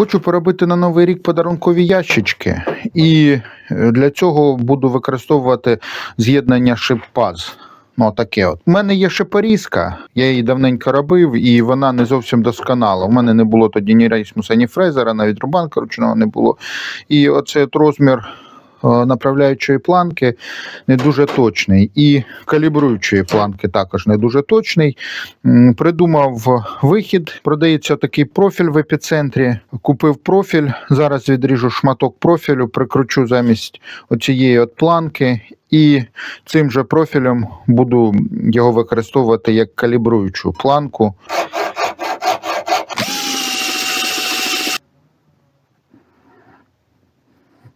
Хочу поробити на новий рік подарункові ящички, і е, для цього буду використовувати з'єднання шиппаз. Ну, таке от. У мене є шипорізка, я її давненько робив, і вона не зовсім досконала. У мене не було тоді ні рейсмуса, ні фрезера, навіть рубанка ручного не було. І оцей от розмір направляючої планки не дуже точний. І калібруючої планки також не дуже точний. Придумав вихід, продається такий профіль в епіцентрі. Купив профіль. Зараз відріжу шматок профілю, прикручу замість оцієї от планки, і цим же профілем буду його використовувати як калібруючу планку.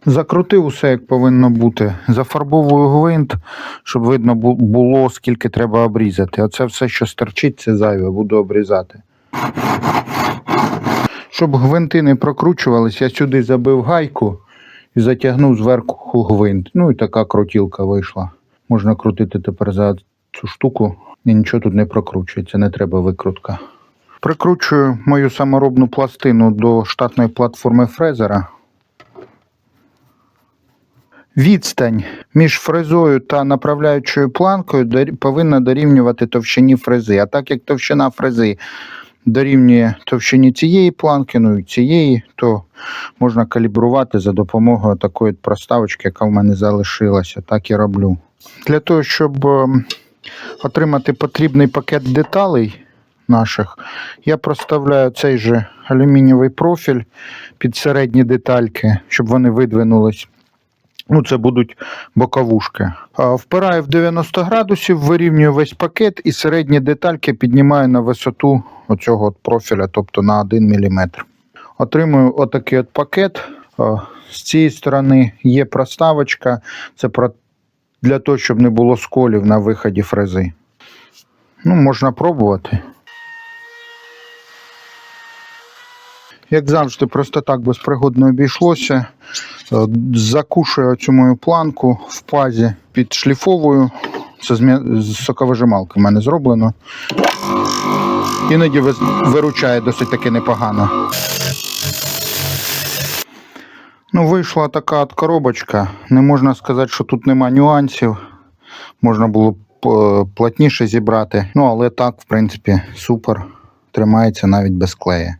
Закрутив усе, як повинно бути. Зафарбовую гвинт, щоб видно було, скільки треба обрізати. Оце все, що стерчить, це зайве, буду обрізати. Щоб гвинти не прокручувались, я сюди забив гайку і затягнув зверху гвинт. Ну і така крутілка вийшла. Можна крутити тепер за цю штуку, і нічого тут не прокручується, не треба викрутка. Прикручую мою саморобну пластину до штатної платформи фрезера. Відстань між фрезою та направляючою планкою повинна дорівнювати товщині фрези. А так як товщина фрези дорівнює товщині цієї планки, ну і цієї, то можна калібрувати за допомогою такої проставочки, яка в мене залишилася. Так і роблю. Для того, щоб ем, отримати потрібний пакет деталей наших, я проставляю цей же алюмінієвий профіль під середні детальки, щоб вони видвинулись. Ну, це будуть боковушки. Впираю в 90 градусів, вирівнюю весь пакет і середні детальки піднімаю на висоту оцього от профіля, тобто на 1 мм. Отримую отакий от пакет. З цієї сторони є проставочка. Це для того, щоб не було сколів на виході фрези. Ну, можна пробувати. Як завжди, просто так безпригодно обійшлося. Е, Закушую цю мою планку в пазі, підшліфовую. Це з з соковижималки в мене зроблено. Іноді виручає досить таки непогано. Ну, вийшла така от коробочка. Не можна сказати, що тут нема нюансів. Можна було б е, плотніше зібрати. Ну, але так, в принципі, супер. Тримається навіть без клея.